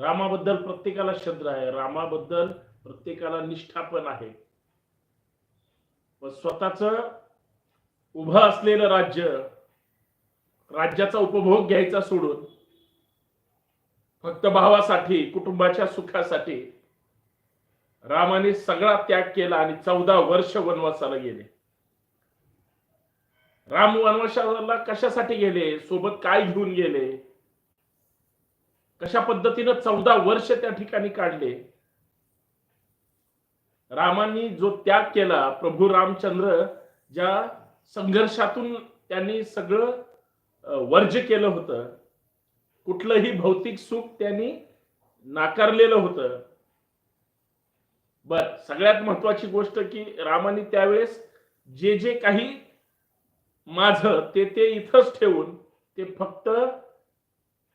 रामाबद्दल प्रत्येकाला श्रद्धा आहे. रामाबद्दल प्रत्येकाला निष्ठा पण आहे. स्वतःच उभं असलेलं राज्य राज्याचा उपभोग घ्यायचा सोडून फक्त भावासाठी कुटुंबाच्या सुखासाठी रामाने सगळा त्याग केला आणि चौदा वर्ष वनवासाला गेले. राम वनवासाला कशासाठी गेले? सोबत काय घेऊन गेले? कशा पद्धतीनं चौदा वर्ष त्या ठिकाणी काढले? रामांनी जो त्याग केला प्रभू रामचंद्र ज्या संघर्षातून त्यांनी सगळं वर्ज वर्ज्य केलं होतं कुठलंही भौतिक सुख त्यांनी नाकारलेलं होतं. बर सगळ्यात महत्वाची गोष्ट की रामाने त्यावेळेस जे जे काही माझं ते ते इथंच ठेवून ते फक्त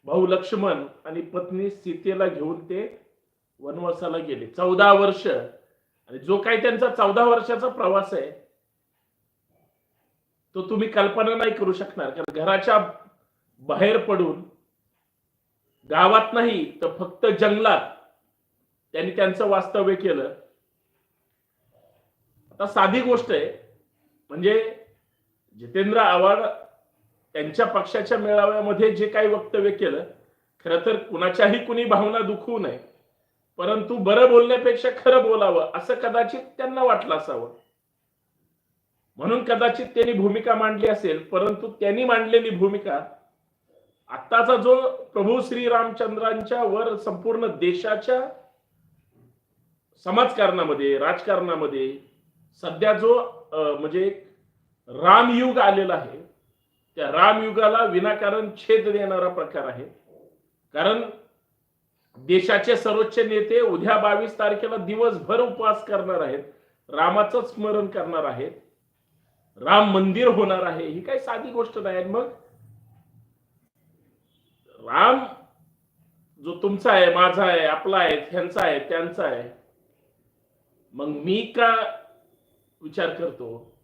भाऊ लक्ष्मण आणि पत्नी सीतेला घेऊन ते वनवासाला गेले. चौदा वर्ष. आणि जो काही त्यांचा चौदा वर्षाचा प्रवास आहे तो तुम्ही कल्पना नाही करू शकणार. कारण घराच्या बाहेर पडून गावात नाही तर फक्त जंगलात त्यांनी त्यांचं वास्तव्य केलं. आता साधी गोष्ट आहे म्हणजे जितेंद्र आव्हाड त्यांच्या पक्षाच्या मेळाव्यामध्ये जे काही वक्तव्य केलं खरं तर कुणाच्याही कुणी भावना दुखवू नये परंतु बरं बोलण्यापेक्षा खरं बोलावं असं कदाचित त्यांना वाटलं असावं. म्हणून कदाचित त्यांनी भूमिका मांडली असेल परंतु त्यांनी मांडलेली भूमिका आत्ताचा जो प्रभू श्रीरामचंद्रांच्या वर संपूर्ण देशाच्या समाजकारणामध्ये राजकारणामध्ये सध्या जो म्हणजे रामयुग आलेला आहे त्या रामयुगाला विनाकारण छेद देणारा प्रकार आहे. कारण देशाचे सर्वोच्च नेते उद्या बावीस तारखेला दिवसभर उपवास करणार आहेत. रामाचं स्मरण करणार आहेत. राम मंदिर होणार आहे. ही काही साधी गोष्ट नाही. मग राम जो तुमचा आहे माझा आहे आपला आहे ह्यांचा आहे त्यांचा आहे. मग मी का विचार करतो?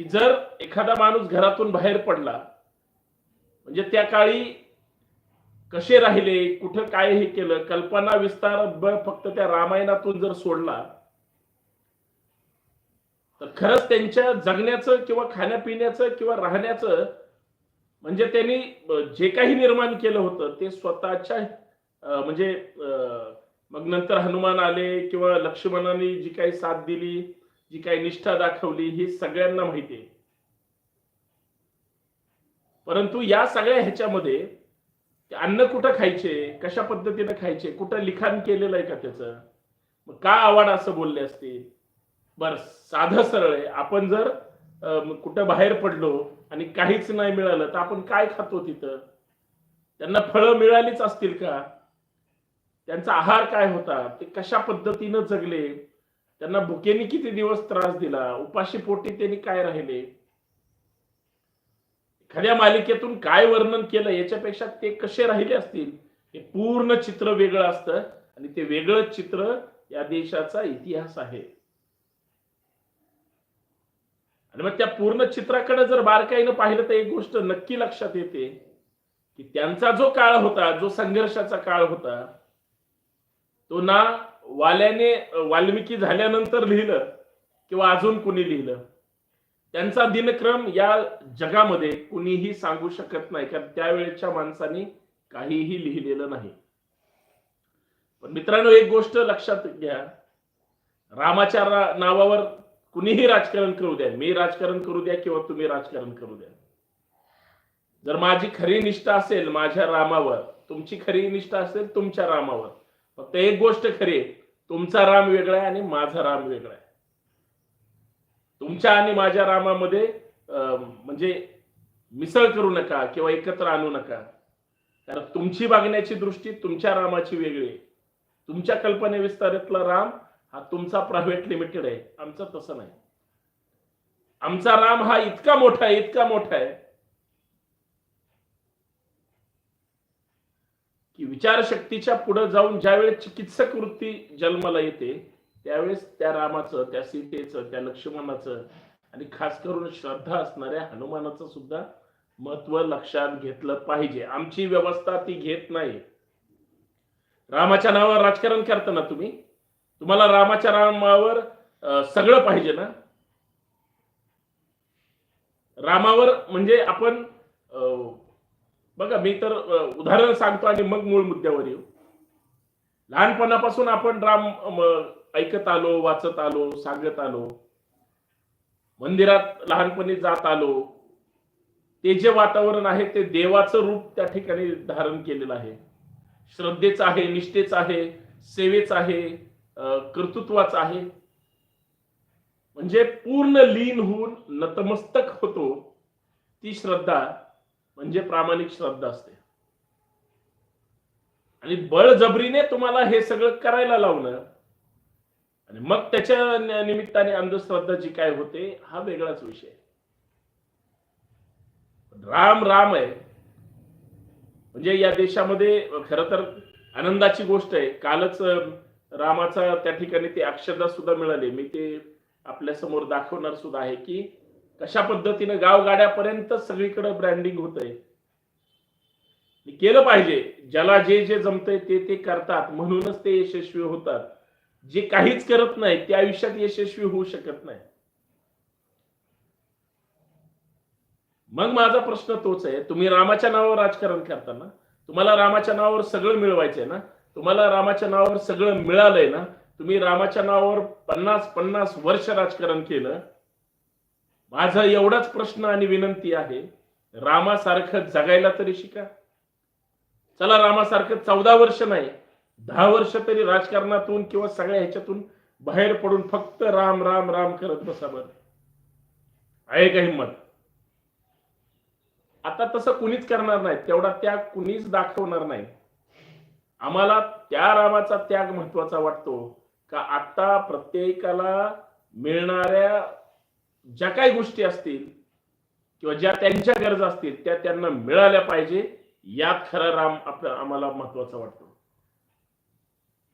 की जर एखादा माणूस घरातून बाहेर पडला म्हणजे त्या काळी कसे राहिले कुठं काय हे केलं कल्पना विस्तार फक्त त्या रामायणातून जर सोडला तर खरंच त्यांच्या जगण्याचं किंवा खाण्यापिण्याचं किंवा राहण्याचं म्हणजे त्यांनी जे काही निर्माण केलं होतं ते स्वतःच्या म्हणजे मग नंतर हनुमान आले किंवा लक्ष्मणाने जी काही साथ दिली जी काही निष्ठा दाखवली ही सगळ्यांना माहिती आहे. परंतु या सगळ्या ह्याच्यामध्ये अन्न कुठं खायचे कशा पद्धतीने खायचे कुठं लिखाण केलेलं आहे का त्याचं? मग का आवड असं बोलले असतील बर साधं सरळ आहे. आपण जर कुठं बाहेर पडलो आणि काहीच नाही मिळालं तर आपण काय खातो तिथं? त्यांना फळं मिळालीच असतील का? त्यांचा आहार काय होता? ते कशा पद्धतीनं जगले? त्यांना भुकेने किती दिवस त्रास दिला? उपाशी पोटी त्यांनी काय राहिले? एखाद्या मालिकेतून काय वर्णन केलं? याच्यापेक्षा ते कसे राहिले असतील? हे पूर्ण चित्र वेगळं असतं आणि ते वेगळं चित्र या देशाचा इतिहास आहे. आणि मग त्या पूर्ण चित्राकडे जर बारकाईनं पाहिलं तर एक गोष्ट नक्की लक्षात येते की त्यांचा जो काळ होता जो संघर्षाचा काळ होता तो ना वाल्याने वाल्मिकी झाल्यानंतर लिहिलं किंवा अजून कुणी लिहिलं? त्यांचा दिनक्रम या जगामध्ये कुणीही सांगू शकत नाही कारण त्यावेळेच्या माणसांनी काहीही लिहिलेलं नाही. पण मित्रांनो एक गोष्ट लक्षात घ्या. रामाच्या रा- नावावर कुणीही राजकारण करू द्या. मी राजकारण करू द्या किंवा तुम्ही राजकारण करू द्या. जर माझी खरी निष्ठा असेल माझ्या रामावर तुमची खरी निष्ठा असेल तुमच्या रामावर फक्त एक गोष्ट खरी आहे. तुमचा राम वेगळा आहे आणि माझा राम वेगळा आहे. तुमच्या आणि माझ्या रामामध्ये म्हणजे मिसळ करू नका किंवा एकत्र आणू नका. कारण तुमची बघण्याची दृष्टी तुमच्या रामाची वेगळी आहे. तुमच्या कल्पने विस्तारातला राम हा तुमचा प्रायव्हेट लिमिटेड आहे. आमचा तसं नाही. आमचा राम हा इतका मोठा आहे इतका मोठा आहे की विचारशक्तीच्या पुढे जाऊन ज्यावेळेस चिकित्सक वृत्ती जन्माला येते त्यावेळेस त्या रामाचं त्या सीतेचं त्या लक्ष्मणाचं आणि खास करून श्रद्धा असणाऱ्या हनुमानाचं सुद्धा महत्त्व लक्षात घेतलं पाहिजे. आमची व्यवस्था ती घेत नाही. रामाच्या नावावर राजकारण करता ना तुम्ही? तुम्हाला रामाच्या नावावर सगळं पाहिजे ना? रामावर म्हणजे आपण अं, बघा मी तर उदाहरण सांगतो आणि मग मूळ मुद्द्यावर येऊ. लहानपणापासून आपण राम ऐकत आलो वाचत आलो सांगत आलो. मंदिरात लहानपणी जात आलो. ते जे वातावरण आहे ते देवाचं रूप त्या ठिकाणी धारण केलेलं आहे. श्रद्धेचं आहे निष्ठेचं आहे सेवेचं आहे कर्तृत्वाचं आहे. म्हणजे पूर्ण लीन होऊन नतमस्तक होतो ती श्रद्धा म्हणजे प्रामाणिक श्रद्धा असते. आणि बळजबरीने तुम्हाला हे सगळं करायला लावणं आणि मग त्याच्या निमित्ताने अंधश्रद्धा जी काय होते हा वेगळाच विषय. राम राम आहे. म्हणजे या देशामध्ये खर तर आनंदाची गोष्ट आहे. कालच रामाचा त्या ठिकाणी ते अक्षरदा सुद्धा मिळाले. मी ते आपल्यासमोर दाखवणार सुद्धा आहे की कशा पद्धतीनं गावगाड्यापर्यंत सगळीकडे ब्रँडिंग होत आहे केलं पाहिजे. ज्याला जे जे जमतंय ते ते करतात. म्हणूनच ते यशस्वी होतात. जे काहीच करत नाही ते आयुष्यात यशस्वी होऊ शकत नाही. मग माझा प्रश्न तोच आहे. तुम्ही रामाच्या नावावर राजकारण करताना तुम्हाला रामाच्या नावावर सगळं मिळवायचंय ना? तुम्हाला रामाच्या नावावर सगळं मिळालंय ना? तुम्ही रामाच्या नावावर पन्नास पन्नास वर्ष राजकारण केलं. माझा एवढाच प्रश्न आणि विनंती आहे रामासारखं जगायला तरी शिका. चला रामासारखं चौदा वर्ष नाही दहा वर्ष तरी राजकारणातून किंवा सगळ्या ह्याच्यातून बाहेर पडून फक्त राम राम राम करत बसा बर. आहे का हिंमत? आता तसं कुणीच करणार नाही तेवढा त्याग कुणीच दाखवणार नाही. आम्हाला त्या रामाचा त्याग महत्त्वाचा वाटतो का आता प्रत्येकाला मिळणाऱ्या ज्या काही गोष्टी असतील किंवा ज्या त्यांच्या गरजा असतील त्या त्यांना मिळाल्या पाहिजे. यात खरा राम आपल्या आम्हाला महत्त्वाचा वाटतो.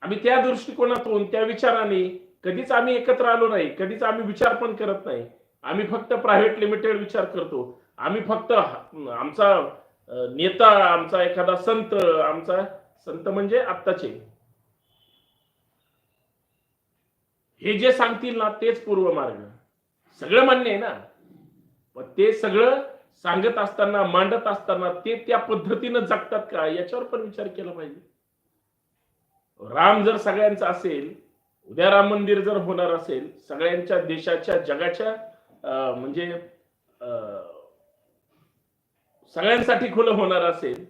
आम्ही त्या दृष्टिकोनातून त्या विचाराने कधीच आम्ही एकत्र आलो नाही कधीच आम्ही विचार पण करत नाही. आम्ही फक्त प्रायव्हेट लिमिटेड विचार करतो. आम्ही फक्त आमचा नेता आमचा एखादा संत आमचा संत म्हणजे आत्ताचे. हे जे सांगतील ना तेच पूर्व मार्ग सगळं मान्य आहे ना? पण ते सगळं सांगत असताना मांडत असताना ते त्या पद्धतीनं जगतात का? याच्यावर पण विचार केला पाहिजे. राम जर सगळ्यांचा असेल उद्या राम मंदिर जर होणार असेल सगळ्यांच्या देशाच्या जगाच्या अं, म्हणजे सगळ्यांसाठी खुलं होणार असेल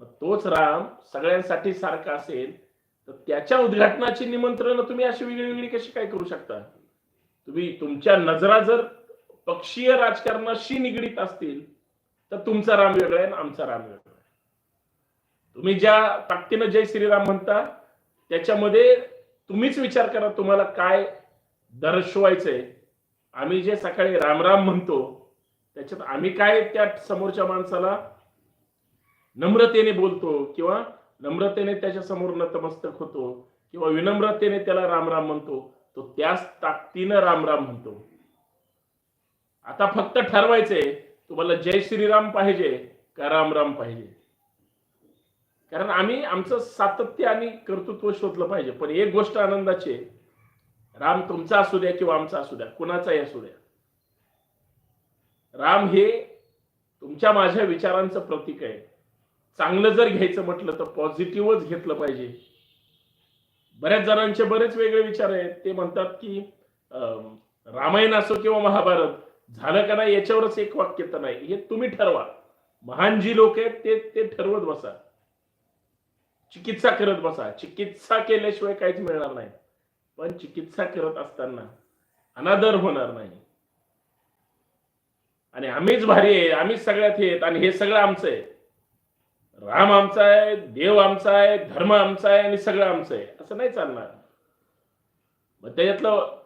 मग तोच राम सगळ्यांसाठी सारखा असेल तर त्याच्या उद्घाटनाची निमंत्रण तुम्ही अशी वेगळी वेगळी कशी काय करू शकता? तुम्ही तुमच्या नजरा जर पक्षीय राजकारणाशी निगडीत असतील तर तुमचा राम वेगळा आहे आणि आमचा राम वेगळा आहे. तुम्ही ज्या ताकदीनं जय श्रीराम म्हणता त्याच्यामध्ये तुम्हीच विचार करा तुम्हाला काय दर्शवायचंय. आम्ही जे सकाळी रामराम म्हणतो त्याच्यात आम्ही काय त्या समोरच्या माणसाला नम्रतेने बोलतो किंवा नम्रतेने त्याच्यासमोर नतमस्तक होतो किंवा विनम्रतेने त्याला रामराम म्हणतो तो त्याच ताकदीनं रामराम म्हणतो. आता फक्त ठरवायचंय तुम्हाला जय श्रीराम पाहिजे का रामराम पाहिजे? कारण आम्ही आमचं सातत्य आणि कर्तृत्व शोधलं पाहिजे. पण एक गोष्ट आनंदाची आहे, राम तुमचा असू द्या किंवा आमचा असू द्या कुणाचाही असू द्या. राम हे तुमच्या माझ्या विचारांचं प्रतीक आहे. चांगलं जर घ्यायचं म्हटलं तर पॉझिटिव्हच घेतलं पाहिजे. बऱ्याच जणांचे बरेच वेगळे विचार आहेत. ते म्हणतात की रामायण असो किंवा महाभारत झालं का नाही याच्यावरच एक वाक्य तर नाही. हे तुम्ही ठरवा. महान जी लोक आहेत ते ते ठरवत बसा. चिकित्सा करत बसा. चिकित्सा केल्याशिवाय काहीच मिळणार नाही. पण चिकित्सा करत असताना अनादर होणार नाही. आणि आम्हीच भारी आहे आम्हीच सगळ्यात हे आहेत आणि हे सगळं आमचं आहे. राम आमचा आहे देव आमचा आहे धर्म आमचा आहे आणि सगळं आमचं आहे. असं नाही चालणार. मग त्याच्यातलं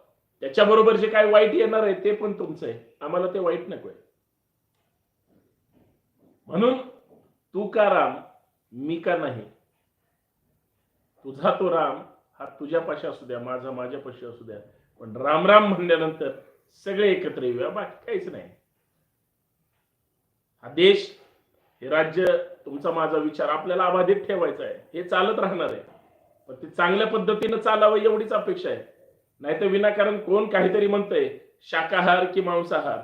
त्याच्याबरोबर जे काय वाईट येणार आहे ते पण तुमचं आहे. आम्हाला ते वाईट नको आहे. म्हणून तू का राम मी का नाही? तुझा तो राम हा तुझ्यापाशी असू द्या माझा माझ्यापाशी असू द्या. पण राम राम म्हणल्यानंतर सगळे एकत्र येऊया बाकी काहीच नाही. हा देश हे राज्य तुमचा माझा विचार आपल्याला अबाधित ठेवायचा आहे. हे चालत राहणार आहे. पण ते चांगल्या पद्धतीनं चालावं एवढीच अपेक्षा आहे. नाही तर विनाकारण कोण काहीतरी म्हणतंय शाकाहार की मांसाहार?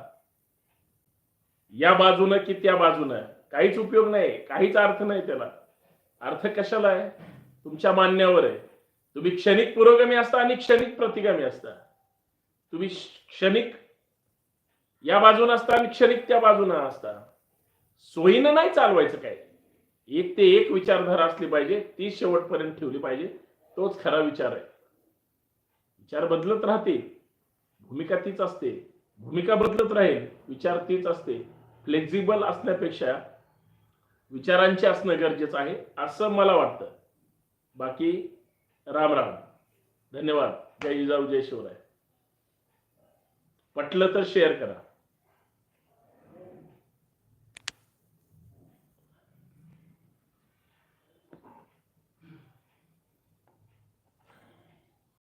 या बाजूनं की त्या बाजूनं? काहीच उपयोग नाही काहीच अर्थ नाही त्याला. अर्थ कशाला आहे? तुमच्या मान्यावर आहे. तुम्ही क्षणिक पुरोगामी असता आणि क्षणिक प्रतिगामी असता. तुम्ही क्षणिक या बाजून असता आणि क्षणिक त्या बाजूनं असता. सोयीनं नाही चालवायचं काय एक ते एक विचारधारा असली पाहिजे ती शेवटपर्यंत ठेवली पाहिजे. तोच खरा विचार आहे. विचार बदलत राहते. भूमिका तीच असते. भूमिका बदलत राहील विचार तीच असते. फ्लेक्झिबल असण्यापेक्षा विचारांचे असणं गरजेचं आहे असं मला वाटतं. बाकी राम राम. धन्यवाद. जय जिजाऊ जय शिवराय. पटलं तर शेअर करा.